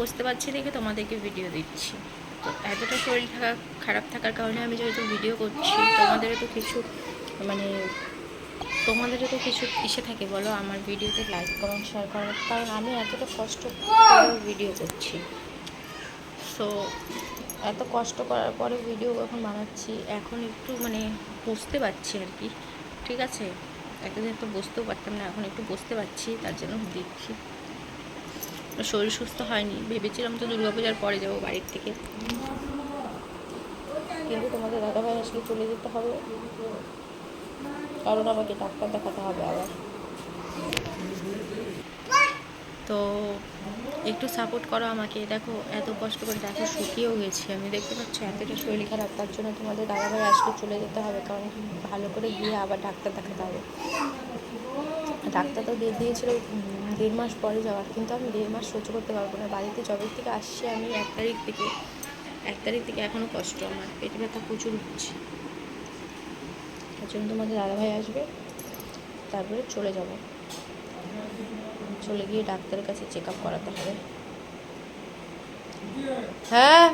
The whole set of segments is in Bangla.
বসতে পারছি দেখে তোমাদেরকে ভিডিও দিচ্ছি। তো এতটা শরীর থাকা, খারাপ থাকার কারণে আমি যেহেতু ভিডিও করছি, তোমাদেরও তো কিছু মানে তোমাদেরও তো কিছু ইসে থাকে, বলো আমার ভিডিওতে লাইক কমেন্ট শেয়ার করার। কারণ আমি এতটা কষ্ট করে ভিডিও করছি। সো এত কষ্ট করার পরে ভিডিও এখন বানাচ্ছি, এখন একটু মানে বুঝতে পারছি আর কি। ঠিক আছে? এতদিন তো বুঝতেও পারতাম না, এখন একটু বুঝতে পারছি, তার জন্য দিচ্ছি। শরীর সুস্থ হয়নি। ভেবেছিলাম তো দুর্গাপূজার পরে যাব বাড়ির থেকে। কিন্তু তোমাদের দাদাভাই আসলে চলে যেতে হবে। কারণ আমাকে ডাক্তার দেখাতে হবে আবার। তো একটু সাপোর্ট করো আমাকে। দেখো, এত কষ্ট করে দেখো শুকিয়েও গেছি আমি। দেখতে পাচ্ছি, এতটা শরীর খারাপ, তার জন্য তোমাদের দাদাভাই আসলে চলে যেতে হবে। কারণ ভালো করে গিয়ে আবার ডাক্তার দেখাতে হবে। ডাক্তার তো দিয়ে দিয়েছিল দেড় মাস পরে যাওয়ার। কিন্তু আমি দেড় মাস সহ্য করতে পারব না। বাড়িতে জবে থেকে আসছি আমি, এক তারিখ থেকে, এক তারিখ থেকে এখনও কষ্ট আমার। পেটে ব্যথা প্রচুর হচ্ছে। তার জন্য তোমাদের দাদাভাই আসবে, তারপরে চলে যাব। চলে গিয়ে ডাক্তারের কাছে চেক আপ করাতে হবে। হ্যাঁ?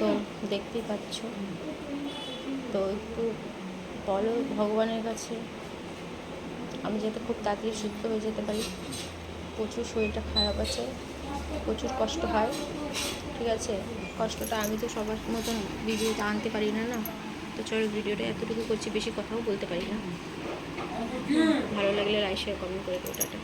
তো দেখতেই পাচ্ছ। তো একটু বলো ভগবানের কাছে। আমি যাতে খুব তাড়াতাড়ি সুস্থ হয়ে যেতে পারি। প্রচুর শরীরটা খারাপ আছে, প্রচুর কষ্ট হয়, ঠিক আছে? কষ্টটা আমি তো সবার মতন ভিডিওতে আনতে পারি না না? তো চলো ভিডিওটা এতটুকু করছি, বেশি কথাও বলতে পারি না। ভালো লাগলে লাইক শেয়ার কমেন্ট করে দেবো টাটা।